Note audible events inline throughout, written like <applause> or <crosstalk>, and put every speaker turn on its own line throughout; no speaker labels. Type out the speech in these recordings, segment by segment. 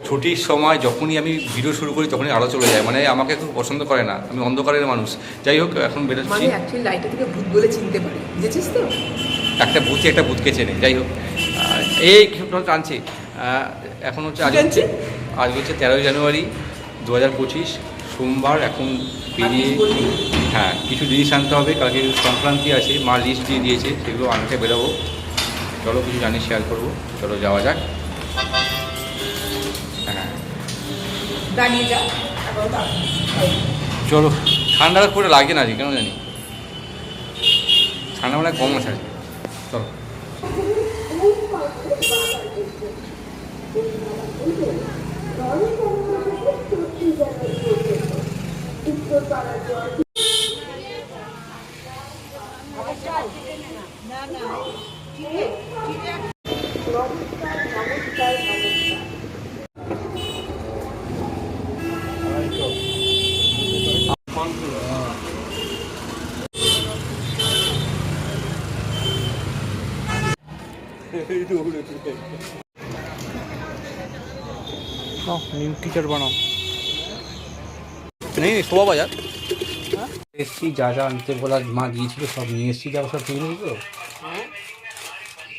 ছুটির সময় যখনই আমি ভিডিও শুরু করি তখনই আলো চলে যায়। মানে আমাকে খুব পছন্দ করে না। আমি অন্ধকারের মানুষ। যাই হোক এখন বেরোচ্ছি।
মানে থেকে ভূত বলে চিনতে পারে। বুঝেছিস তো?
একটা একটা ভূতকে চেনে। যাই হোক। এই টানছি এখন হচ্ছে আজ হচ্ছে আজ হচ্ছে তেরোই জানুয়ারি দু হাজার পঁচিশ। সোমবার এখন বেরিয়ে? হ্যাঁ কিছু জিনিস আনতে হবে। কালকে সংক্রান্তি আছে মা লিস্ট দিয়ে দিয়েছে। সেগুলো আনতে বেরোবো। চলো কিছু জানি শেয়ার করব। চলো যাওয়া যাক।
দাঁড়িয়ে যা।
চলো ঠান্ডাটা খুব লাগে না আজকে কেন জানি? ঠান্ডা মানে কম আছে আজকে চলো নিমকিচার বানাও নেই শোভা বাজার এসছি যা যা আনতে বলা মা দিয়েছিল সব নিয়ে এসছি যা সব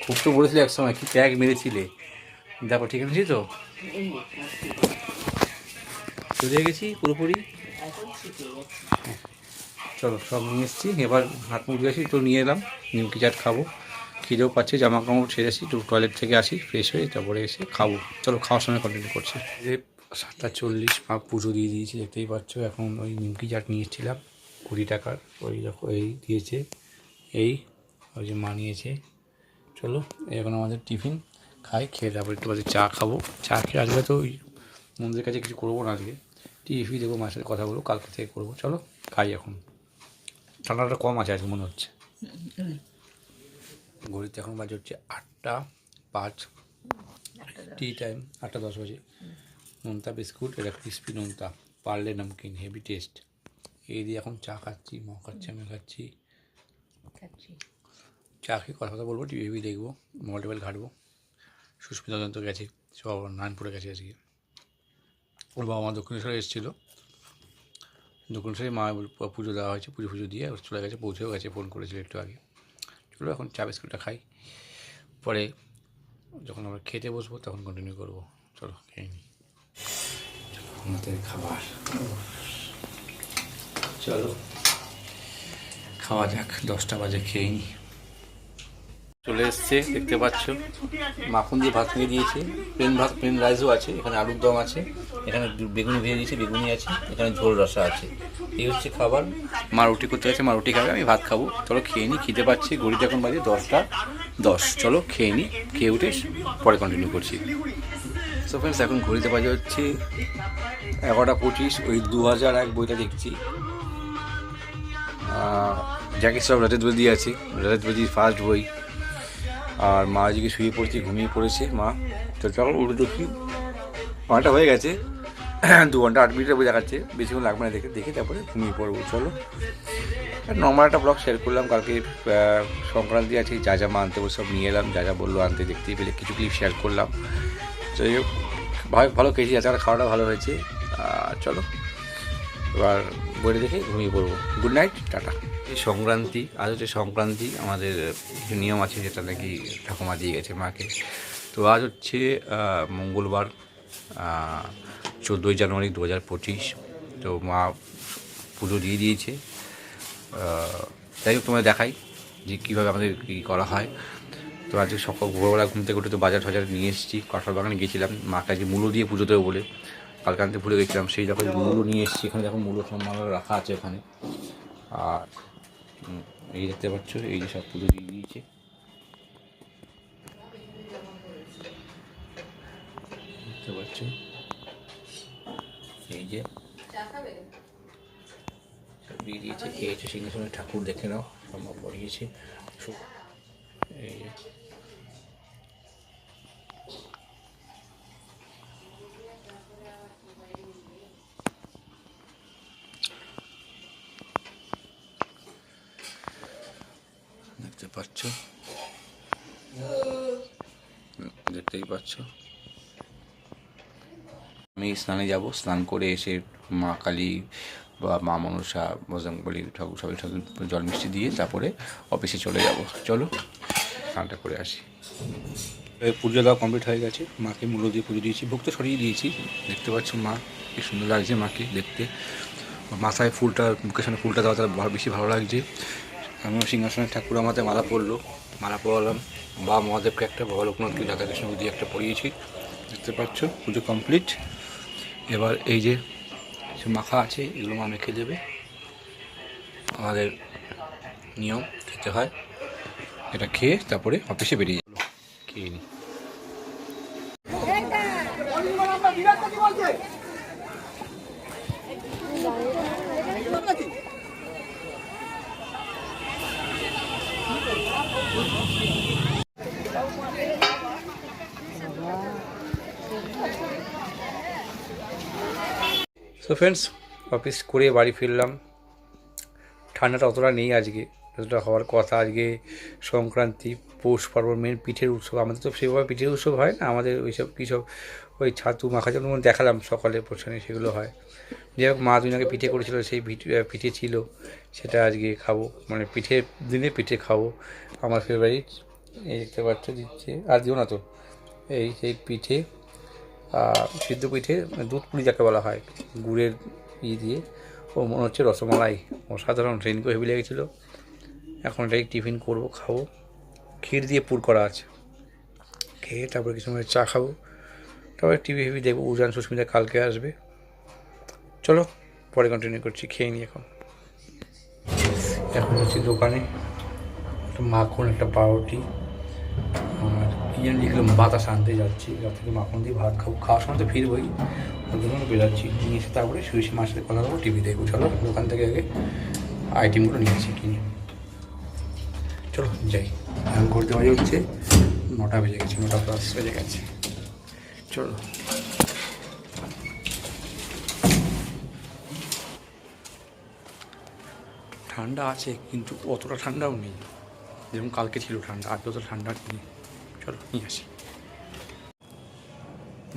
খুব তো বলেছিলে এক সময় কি প্যাক মেরেছিলে। দেখো ঠিক আছে তো চলে গেছি পুরোপুরি। চলো সব নিয়ে এসছি। এবার হাত মুখ গেছি একটু নিয়ে এলাম নিমকি চাট খাব। খিদেও পাচ্ছে জামা কাপড় ছেড়ে আসি একটু টয়লেট থেকে আসি ফ্রেশ হয়ে তারপরে এসে খাব। চলো খাওয়ার সময় কন্টিনিউ করছি। যে সাতটা চল্লিশ মা পুজো দিয়ে দিয়েছি দেখতেই পাচ্ছ এখন ওই নিমকি চাট নিয়ে এসেছিলাম কুড়ি টাকার ওই দেখো এই দিয়েছে এই ওই যে মা নিয়েছে। চলো এখন আমাদের টিফিন খাই খেয়ে তারপর একটু বাদে চা খাব। চা খেয়ে আজকে তো ওই মন্দিরের কাছে কিছু করব না আজকে। টিভি দেখব মায়ের সাথে কথা বলব কালকে থেকে করব। চলো খাই এখন। ঠান্ডাটা কম আছে আজকে মনে হচ্ছে। ঘড়িতে এখন বাজে হচ্ছে আটটা পাঁচ টি টাইম আটটা দশ বাজে। নোনতা বিস্কুট এটা ক্রিসপি নোনতা পার্লে নমকিন হেভি টেস্ট এই দিয়ে এখন চা খাচ্ছি ম খাচ্ছি আমি খাচ্ছি। চা খেয়ে কথা কথা বলব টিভি দেখব মোবাইল টোবাইল ঘাটবো। সুস্মিতা তো গেছে সব নারায়ণপুরে গেছে আজকে। ওর বাবা মা দক্ষিণেশ্বরে এসেছিল। দক্ষিণেশ্বরে মা পুজো দেওয়া হয়েছে পুজো পুজো দিয়ে চলে গেছে পৌঁছেও গেছে ফোন করেছিল একটু আগে। চলো এখন চা বিস্কুটটা খাই। পরে যখন আমরা খেতে বসবো, তখন কন্টিনিউ করব। চলো, খেয়ে নিই আমাদের খাবার। চলো, খাওয়া যাক, দশটা বাজে, খেয়ে নিই চলে এসছে, দেখতে পাচ্ছ। মাখন দিয়ে ভাত নিয়ে দিয়েছে প্লেন ভাত প্লেন রাইসও আছে, এখানে আলুর দম আছে, এখানে বেগুনি ভেজে দিয়েছে, বেগুনি আছে, এখানে ঝোল রসা আছে। এই হচ্ছে খাবার। মা রুটি করতে গেছে, মা রুটি খাবে, আমি ভাত খাব। চলো খেয়ে নিই খিদে পাচ্ছি, ঘড়িতে এখন বাজে দশটা দশ। চলো খেয়ে নিই খেয়ে উঠে পরে কন্টিনিউ করছি। সো ফ্রেন্ডস এখন ঘড়িতে বাজে হচ্ছে এগারোটা পঁচিশ, ওই দু হাজার এক বইটা দেখছি। যাকে সব রাজত বদি আছে রাজত বদির ফার্স্ট বই। আর মা আজকে শুয়ে পড়েছে, ঘুমিয়ে পড়েছে। মা, তো চলো উঠে দেখি। ঘণ্টা হয়ে গেছে। <clears throat> দু ঘণ্টা আট মিনিটের বই দেখাচ্ছে। বেশিক্ষণ লাগবে না, দেখে দেখে তারপরে ঘুমিয়ে পড়ব। চলো। নর্মাল একটা ব্লগ শেয়ার করলাম। কালকে সংক্রান্তি আছে, যা যা মা আনতে বলে সব নিয়ে এলাম। যা যা বলল আনতে দেখতেই পেলে। কিছু ক্লিপ শেয়ার করলাম। যাই হোক, ভালো ভালো খেয়েছি। আজকে খাওয়াটা ভালো হয়েছে। আর চলো। এবার বইটা দেখে ঘুমিয়ে পড়ব। Good night tata. এই সংক্রান্তি, আজ হচ্ছে সংক্রান্তি, আমাদের কিছু নিয়ম আছে যেটা নাকি ঠাকুমা দিয়ে গেছে মাকে। তো আজ হচ্ছে মঙ্গলবার চোদ্দোই জানুয়ারি দু হাজার পঁচিশ। তো মা পুজো দিয়ে দিয়েছে। যাই হোক তোমায় দেখাই যে কীভাবে আমাদের কী করা হয়। তো আজকে সকাল, ভোরবেলা ঘুম থেকে উঠে তো বাজার ফাজার নিয়ে এসেছি, কাঁঠাল বাগানে গিয়েছিলাম মাকে আজকে মূলো দিয়ে পুজো দেবো বলে কালকে আনতে ভুলে গেছিলাম। সেই দেখো মূলো নিয়ে এসেছি। এখানে দেখো মূলো সম্মান রাখা আছে ওখানে। আর এই দেখতে পাচ্ছ, এই যে সব পুজো দিয়ে দিয়েছে। দেখতে পাচ্ছ? এই যে সব দিয়ে দিয়েছে, খেয়েছে, সিংহাসনে ঠাকুর দেখে নাও, সম্ভব পড়িয়েছে এই যে দেখতে পাচ্ছ? দেখতেই পাচ্ছ? আমি স্নানে যাব, স্নান করে এসে মা কালী বা মা মনসা বজরংবলী ঠাকুর সবাই ঠাকুর জল মিষ্টি দিয়ে তারপরে অফিসে চলে যাব। চলো, স্নানটা করে আসি। পুজো দেওয়া কমপ্লিট হয়ে গেছে। মাকে মূল্য দিয়ে পুজো দিয়েছি। ভোগ তো সরিয়ে দিয়েছি। দেখতে পাচ্ছ মা, কি সুন্দর লাগছে মাকে দেখতে। মাথায় ফুলটা, মুখের সামনে ফুলটা দেওয়া তার বেশি ভালো লাগছে। আমিও সিংহাসনের ঠাকুর আমাদের মালা পড়ল মালা পরালাম। বা মহাদেবকে একটা বাবা লোকনাথকে রাধাকৃষ্ণকে দিয়ে একটা পড়িয়েছি দেখতে পাচ্ছ, পুজো কমপ্লিট এবার এই যে মাখা আছে, এগুলো মা মেখে দেবে। আমাদের নিয়ম খেতে হয়। এটা খেয়ে তারপরে অফিসে বেরিয়ে যাব খেয়ে নিই সো ফ্রেন্ডস অফিস করে বাড়ি ফিরলাম। ঠান্ডাটা অতটা নেই আজকে যতটা হওয়ার কথা। আজকে সংক্রান্তি, পৌষ পার্বণ মেন পিঠের উৎসব। আমাদের তো সেভাবে পিঠের উৎসব হয় না। আমাদের ওই সব কী সব ওই ছাতু, মাখা যেমন দেখালাম সকালে পোষণে সেগুলো হয়। যাই হোক, মা আগে পিঠে করেছিল, সেই পিঠে ছিল। সেটা আজকে খাব মানে পিঠে, দিনে পিঠে খাব। আমার ফেভারিট এই দেখতে পাচ্ছ, দিচ্ছে, আর দিও না তো। এই, সেই পিঠে সিদ্ধ পিঠে দুধ পুলি যাকে বলা হয়, গুড়ের ই দিয়ে। ও মনে হচ্ছে রসমালাই। অসাধারণ ট্রেনকেও হেভি লেগেছিলো। এখন এটাই টিফিন করব, খাব। ক্ষীর দিয়ে পুর করা আছে। খেয়ে তারপরে কিছু চা খাব। তারপরে টিভি হেভি দেখব, উজান সুস্মিতা কালকে আসবে। চলো, পরে কন্টিনিউ করছি, খেয়ে নিই এখন। এখন হচ্ছে দোকানে একটা মাখন, একটা পাউরুটি, আর কি জানি লিখলাম বাতাস আনতে যাচ্ছি যা থেকে মাখন দিয়ে ভাত খাব। খাওয়ার সময় তো ফিরবই ওই জন্য বেরোচ্ছি। নিয়ে এসে তারপরে শুয়ে মার সাথে কথা বলব টিভি দেখব। চলো, দোকান থেকে আগে আইটেমগুলো নিয়েছি কিনে। চলো, যাই। এখন করতে বাজে হচ্ছে নটা বেজে গেছে, নটা প্লাস বেজে গেছে। চলো। ঠান্ডা আছে কিন্তু অতটা ঠান্ডাও নেই। যেরকম কালকে ছিল ঠান্ডা আজ অত ঠান্ডা নেই। চলো নিয়ে আসি।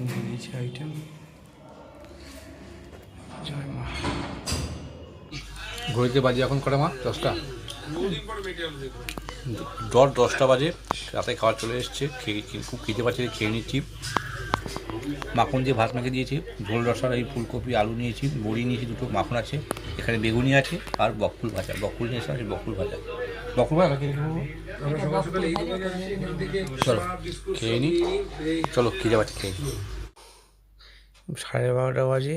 নিয়ে নিয়েছি আইটেম জয় মা। ঘড়িতে বাজে এখন করে মা? দশটা? দশ দশটা বাজে। রাতে খাবার চলে এসছে খেয়ে খুব খেতে পাচ্ছি খেয়ে নিচ্ছি। মাখন দিয়ে ভাত মেখে দিয়েছি, ঝোল রসার এই ফুলকপি, আলু নিয়েছি বড়ি নিয়েছি, দুটো মাখন আছে, এখানে বেগুনি আছে আর বকুল ভাজা বকুল নিয়ে এসে বকুল ভাজা। বকুল ভাজা চলো, খেয়ে নিই চলো খেয়ে পাচ্ছি, খেয়ে সাড়ে বারোটা বাজে,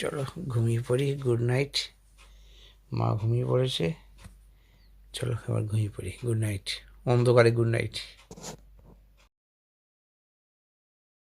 চলো, ঘুমিয়ে পড়ি গুড নাইট মা ঘুমিয়ে পড়েছে। চলো, এবার ঘুমিয়ে পড়ি গুড নাইট অন্ধকারে গুড নাইট